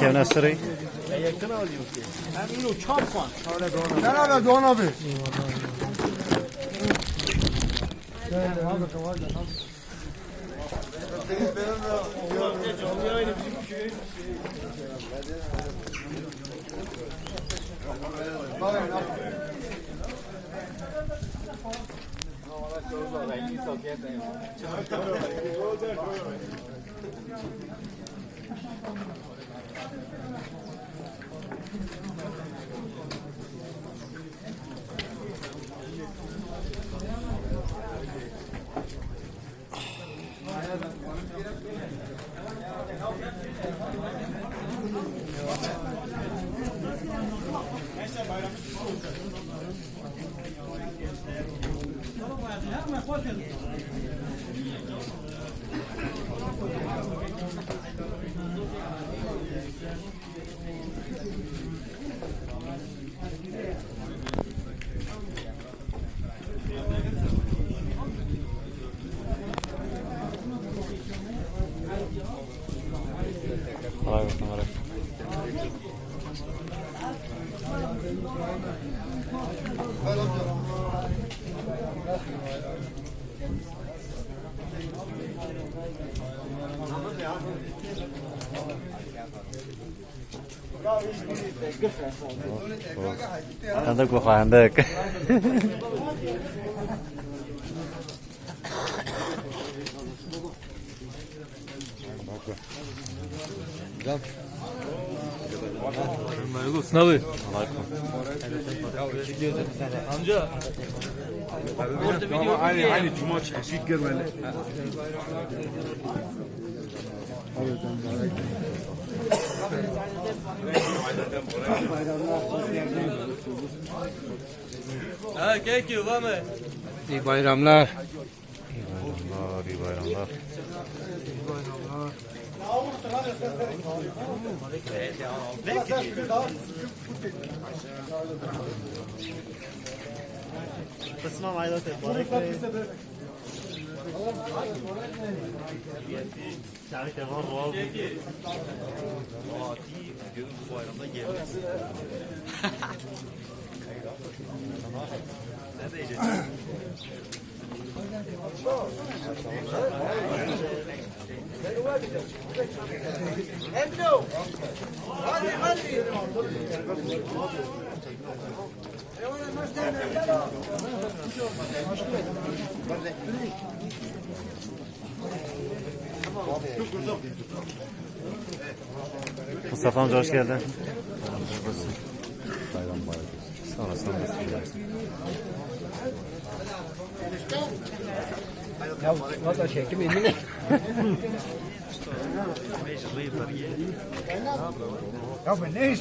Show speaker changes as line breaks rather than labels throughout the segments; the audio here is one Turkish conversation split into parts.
Kevne sırayı.
Ne haber Doğan abi? Neyse bayramı olacak.
Kolay gelsin. Kolay. Tanıdık bu tanıdık.
Sınavı.
Ama aynı aynı cuma çeşit görmeli.
Ha gerekiyor var mı?
İyi bayramlar.
Bayramlar, iyi bayramlar. Kısmam ayda mübarek Yani devam var. Bu bayramda gelmez. Ne diyeceksin? Mustafa amca hoş geldin. Bayram bayram. Sağ olasın.
Ya valla çekim elini.
Ya ben ne iş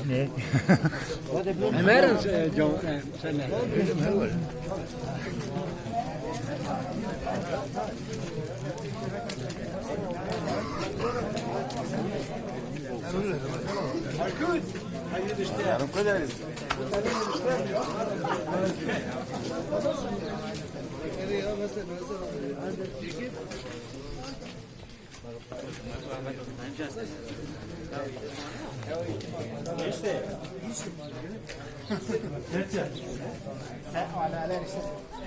ne?
Hemen sen ne?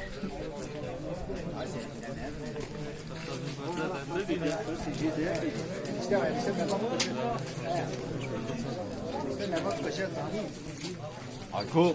Yarım kadar. Ako.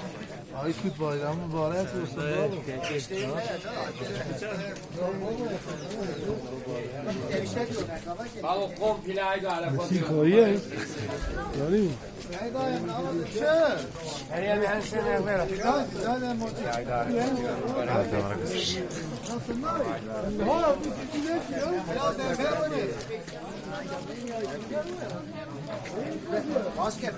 Aykut Bayram mübarek olsun.
Bravo. komple ayda. Sikoye. Yani. Basket,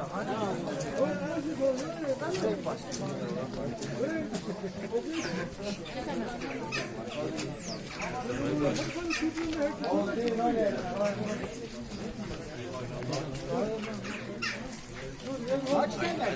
Kaç sene?